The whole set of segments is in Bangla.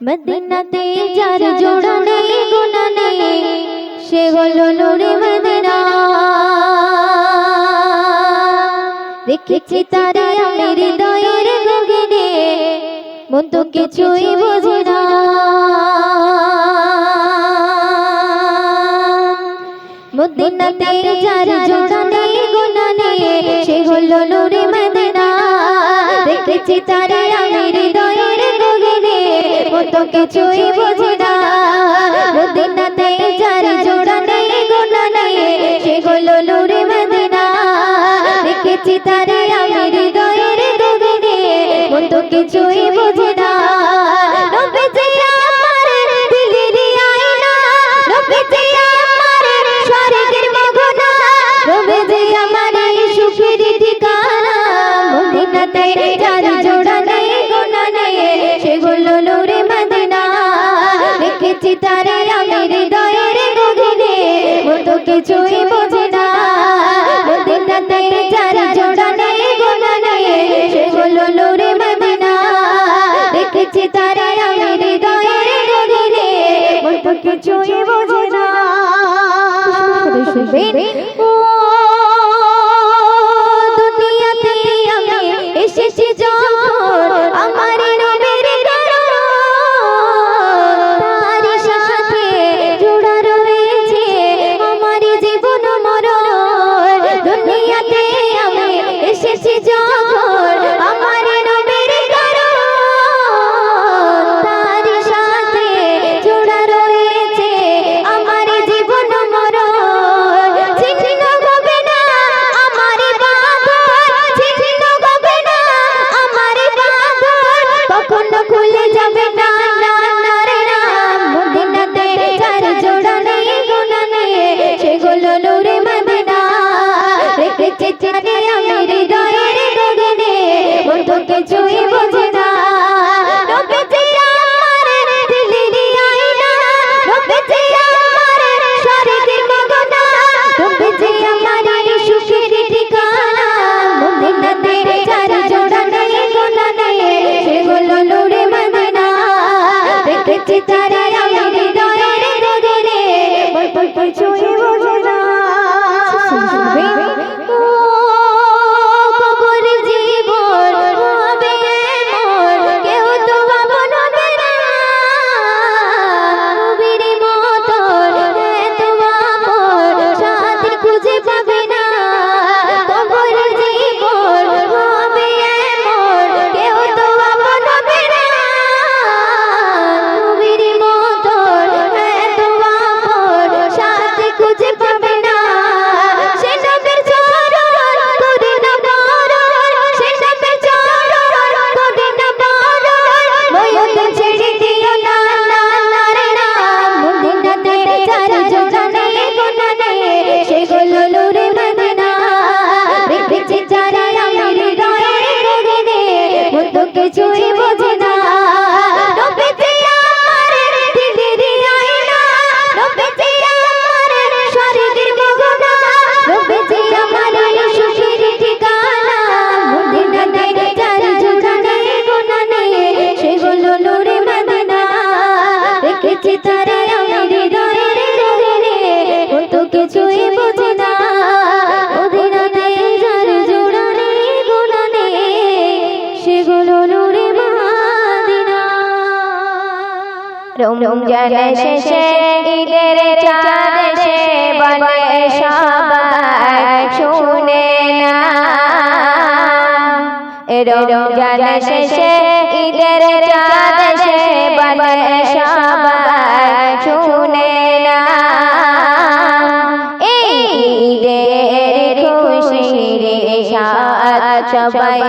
মদিনাতে যার জোড়া নেই গুণা নেই সে হলো নূরে মদিনা। দেখেছি তারে আমি হৃদয়ের গগনে মন তো কিছুই বোঝে না। মদিনাতে যার জোড়া নেই তো কিছুই বুঝি না। মদিনাতে যার জোড়া নেই গোনা নেই সেগুলো নূরে মদিনা। দেখেছি তারে আমি হৃদয়ের গগনে মতো কিছুই বুঝি কিছুই বোঝে না শুনবেন। বলুন রমজান শেষে ঈদের চাঁদ সে বলে সবাই শুনে না। রমজান শেষে ঈদের চাঁদ সে বলে সবাই শুনে না। ঈদের খুশি রে সবাই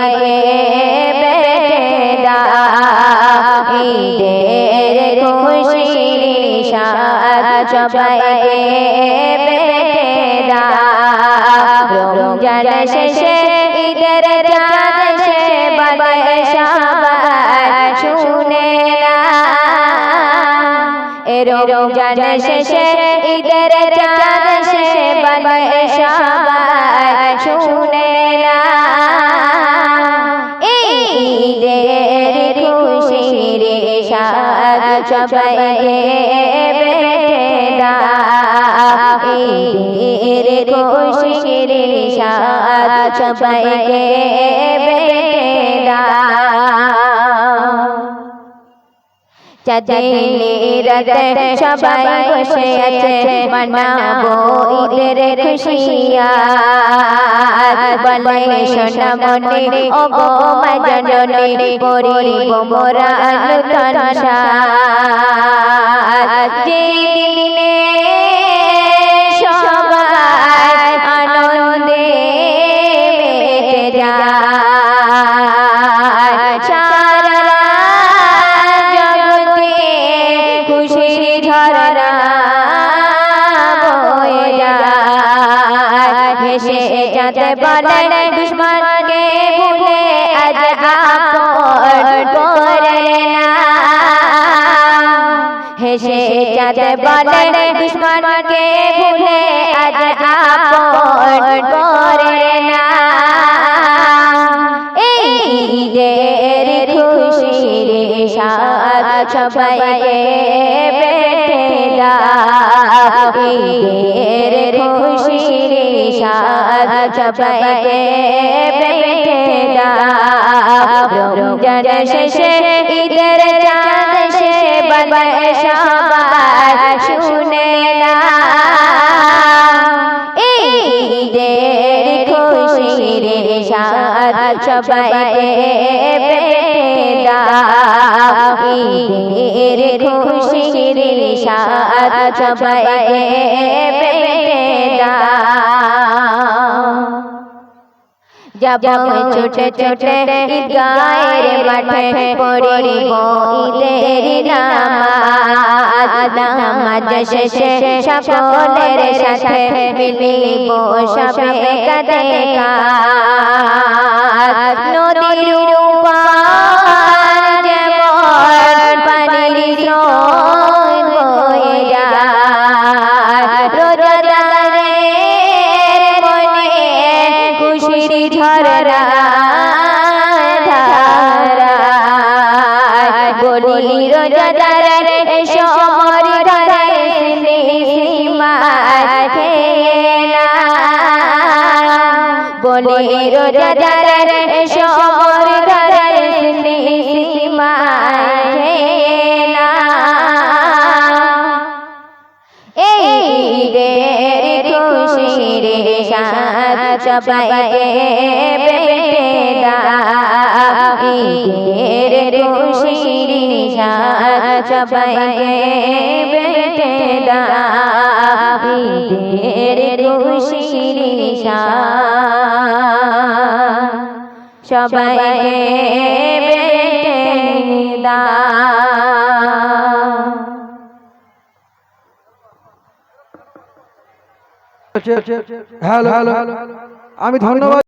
রমজান শেষে ঈদের চাঁদ সে বাবাই শুনে রমজান শেষে ঈদের চাঁদ সে বাবাই শুনে না সাদ সবাইকে বেটে দাও ঈদের খুশির সাদ সবাইকে বেটে দাও চাঁদনি রাতে সবাই বসে আছে মানাবো ঈদের খুশিয়া বলে সোনা মনে ও গো মা জননী করিব মোরা নূতন খুশির ঝরা বয়ে যায়। হেসে যাতে বলে দুশ্মনকে ভুলে আজ আপন করে না। হেসে যাতে বলে দুশ্মনকে ভুলে আজ আপন করে না। এই ঈদের খুশির সাদ সবাইকে বেটে দাও ঈদের খুশির সাদ সবাইকে বেটে দাও। রমজান শেষে, ঈদের চাঁদ শেষে বলে সবাই শুনে ঈদের খুশির সাদ সবাইকে বেটে দাও। ঈদের খুশির সাদ দাও যাব ছোটে ছোটে ঈদগাহের মাঠে নামাজ শেষে সকলের সাথে মিলিব সবে কাঁধ নদীর বলি রোজাদার সমর ঘরে সীমায় খেলা ঈদের খুশির সাদ সবাইকে বেটে দাও। ঈদের খুশির সাদ সবাইকে বেটে দাও। ঈদের খুশির সাদ দাও হ্যালো হ্যালো। আমি ধন্যবাদ